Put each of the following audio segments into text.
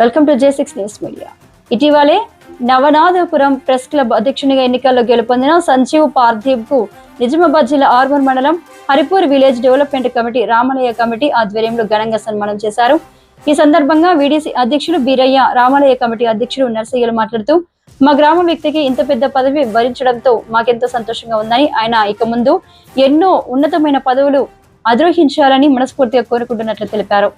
Welcome to J six news media ఇటీవలే Navanathapuram press club అధ్యక్షునిగా ఎన్నికల్లో గెలుపొందిన సంజీవ్ పార్థివ్కు నిజామాబాద్ జిల్లా ఆర్మూర్ మండలం హరిపూర్ విలేజ్ డెవలప్మెంట్ కమిటీ రామలయ్య కమిటీ ఆధ్వర్యంలో ఘనంగా సన్మానం చేశారు. ఈ సందర్భంగా వీడీసీ అధ్యక్షులు బీరయ్య రామలయ్య కమిటీ అధ్యక్షుడు నర్సయ్యలు మాట్లాడుతూ మా గ్రామ వ్యక్తికి ఇంత పెద్ద పదవి భరించడంతో మాకెంతో సంతోషంగా ఉందని ఆయన ఇక ముందు ఎన్నో ఉన్నతమైన పదవులు అధిరోహించాలని మనస్ఫూర్తిగా కోరుకుంటున్నట్లు తెలిపారు.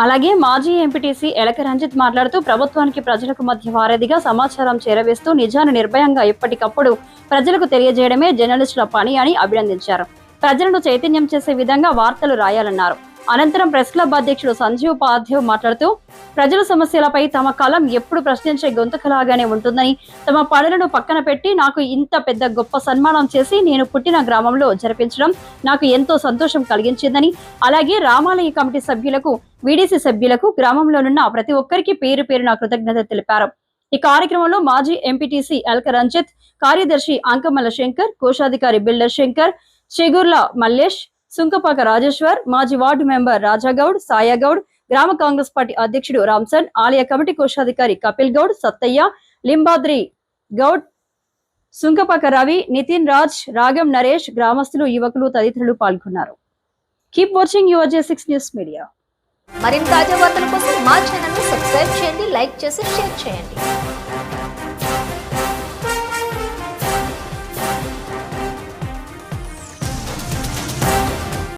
అలాగే మాజీ ఎంపీటీసీ ఎలక రంజిత్ మాట్లాడుతూ ప్రభుత్వానికి ప్రజలకు మధ్య వారధిగా సమాచారం చేరవేస్తూ నిజాన్ని నిర్భయంగా ఎప్పటికప్పుడు ప్రజలకు తెలియజేయడమే జర్నలిస్టుల పని అని అభినందించారు. ప్రజలను చైతన్యం చేసే విధంగా వార్తలు రాయాలన్నారు. అనంతరం ప్రెస్ క్లబ్ అధ్యక్షుడు సంజీవ్ పాధ్యవ్ మాట్లాడుతూ ప్రజల సమస్యలపై తమ కలం ఎప్పుడు ప్రశ్నించే గొంతుకలాగానే ఉంటుందని తమ పనులను పక్కన పెట్టి నాకు ఇంత పెద్ద గొప్ప సన్మానం చేసి నేను పుట్టిన గ్రామంలో జరిపించడం నాకు ఎంతో సంతోషం కలిగించిందని అలాగే రామాలయ కమిటీ సభ్యులకు వీడీసీ సభ్యులకు గ్రామంలోనున్న ప్రతి ఒక్కరికి పేరు పేరున కృతజ్ఞత తెలిపారు. ఈ కార్యక్రమంలో మాజీ ఎంపీటీసీ ఎల్క రంజిత్ కార్యదర్శి అంకమల్ల శంకర్ కోశాధికారి బిల్డర్ శంకర్ చెగుర్ల మల్లేష్ సుంకపాక రాజేశ్వర్ మాజీ వార్డు మెంబర్ రాజాగౌడ్ సాయాగౌడ్ గ్రామ కాంగ్రెస్ పార్టీ అధ్యక్షుడు రామ్సన్ ఆలయ కమిటీ కోశాధికారి కపిల్ గౌడ్ సత్తయ్య లింబాద్రి గౌడ్ సుంకపాక రవి నితిన్ రాజ్ రాగం నరేష్ గ్రామస్తులు యువకులు తదితరులు పాల్గొన్నారు. Keep watching your J six news media. మరిన్ని తాజా వార్తల కోసం మా ఛానల్ని సబ్స్క్రైబ్ చేయండి లైక్ చేసి షేర్ చేయండి.